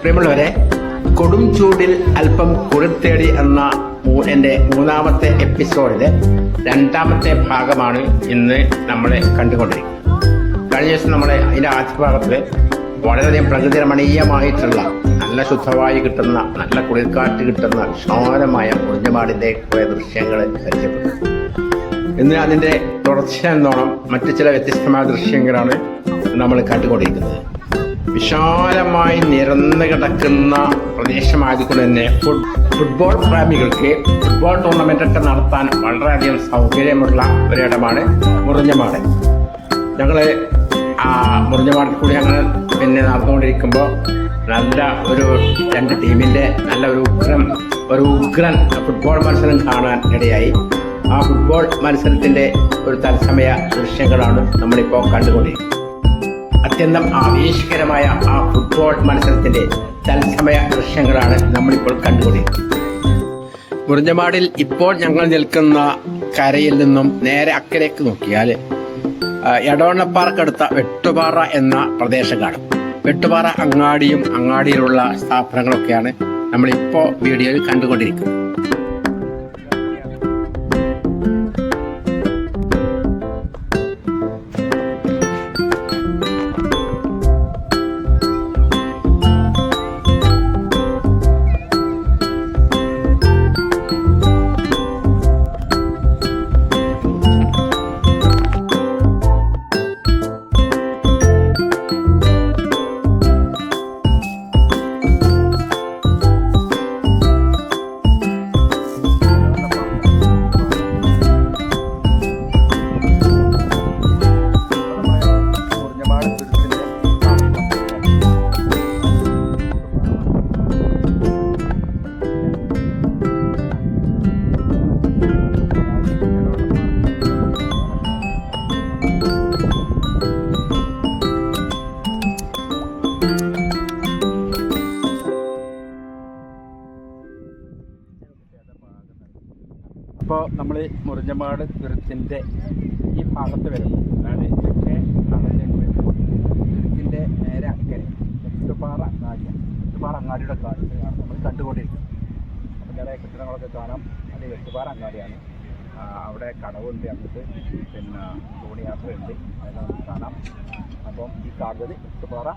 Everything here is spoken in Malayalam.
പ്രിയമുള്ളവരെ കൊടും ചൂടിൽ അല്പം കുളിർത്തേടി എന്ന എന്റെ മൂന്നാമത്തെ എപ്പിസോഡിലെ രണ്ടാമത്തെ ഭാഗമാണ് ഇന്ന് നമ്മളെ കണ്ടുകൊണ്ടിരിക്കുന്നത്. കഴിഞ്ഞ ദിവസം നമ്മളെ അതിന്റെ ആദ്യ ഭാഗത്തിൽ വളരെയധികം പ്രകൃതി രമണീയമായിട്ടുള്ള നല്ല ശുദ്ധവായു കിട്ടുന്ന നല്ല കുളിർക്കാറ്റ് കിട്ടുന്ന വിശാലമായ കുഞ്ഞമാടിന്റെ കുറെ ദൃശ്യങ്ങൾ പരിചയപ്പെട്ടു. ഇന്ന് അതിന്റെ തുടർച്ച എന്നോണം മറ്റു ചില വ്യത്യസ്തമായ ദൃശ്യങ്ങളാണ് നമ്മൾ കണ്ടുകൊണ്ടിരിക്കുന്നത്. വിശാലമായി നിരന്ന് കിടക്കുന്ന പ്രദേശമായതുകൊണ്ട് തന്നെ ഫുട്ബോൾ പ്രേമികൾക്ക് ഫുട്ബോൾ ടൂർണമെന്റ് ഒക്കെ നടത്താൻ വളരെയധികം സൗകര്യമുള്ള ഒരിടമാണ് മുറിഞ്ഞമാട്. ഞങ്ങൾ ആ മുറിഞ്ഞമാടിൽ കൂടി ഞങ്ങൾ പിന്നെ നടന്നുകൊണ്ടിരിക്കുമ്പോൾ നല്ല ഒരു രണ്ട് ടീമിന്റെ നല്ല ഒരു ഉഗ്രം ഒരു ഉഗ്രൻ ഫുട്ബോൾ മത്സരം കാണാൻ ഇടയായി. ആ ഫുട്ബോൾ മത്സരത്തിന്റെ ഒരു തത്സമയ ദൃശ്യങ്ങളാണ് നമ്മളിപ്പോൾ കണ്ടുകൊണ്ടിരിക്കുന്നത്. അത്യന്തം ആവേശകരമായ ആ ഫുട്ബോൾ മത്സരത്തിന്റെ തത്സമയ ദൃശ്യങ്ങളാണ് നമ്മളിപ്പോൾ കണ്ടുകൊണ്ടിരിക്കുന്നത്. മുറിഞ്ഞമാടിൽ ഇപ്പോൾ ഞങ്ങൾ നിൽക്കുന്ന കരയിൽ നിന്നും നേരെ അക്കരയ്ക്ക് നോക്കിയാൽ എടവണ്ണപ്പാറക്കടുത്ത വെട്ടുപാറ എന്ന പ്രദേശം കാണും വെട്ടുപാറ അങ്ങാടിയും അങ്ങാടിയിലുള്ള സ്ഥാപനങ്ങളൊക്കെയാണ് നമ്മളിപ്പോൾ വീഡിയോയിൽ കണ്ടുകൊണ്ടിരിക്കുന്നത്. ഇപ്പോൾ നമ്മൾ മുറിഞ്ഞമാട് തുരുത്തിന്റെ ഈ ഭാഗത്ത് വരുമ്പോൾ അതാണ് ഇതൊക്കെ ഭാഗത്തേക്ക് വരുമ്പോൾ തുരുത്തിന്റെ നേരെ അക്കരെ ചുറ്റുപാറ അങ്ങാടി ചുറ്റുപാറ അങ്ങാടിയുടെ കാഴ്ചയാണ് നമ്മൾ കണ്ടുകൊണ്ടിരിക്കുന്നത്. അപ്പം ചില കെട്ടിടങ്ങളൊക്കെ കാണാം. അത് വെട്ടുപാറ അങ്ങാടിയാണ്. അവിടെ കടവുണ്ട് അങ്ങോട്ട്. പിന്നെ തോണിയാത്രയുണ്ട് അതെല്ലാം നമുക്ക് കാണാം. അപ്പം ഈ കാണുന്നത് വെട്ടുപാറ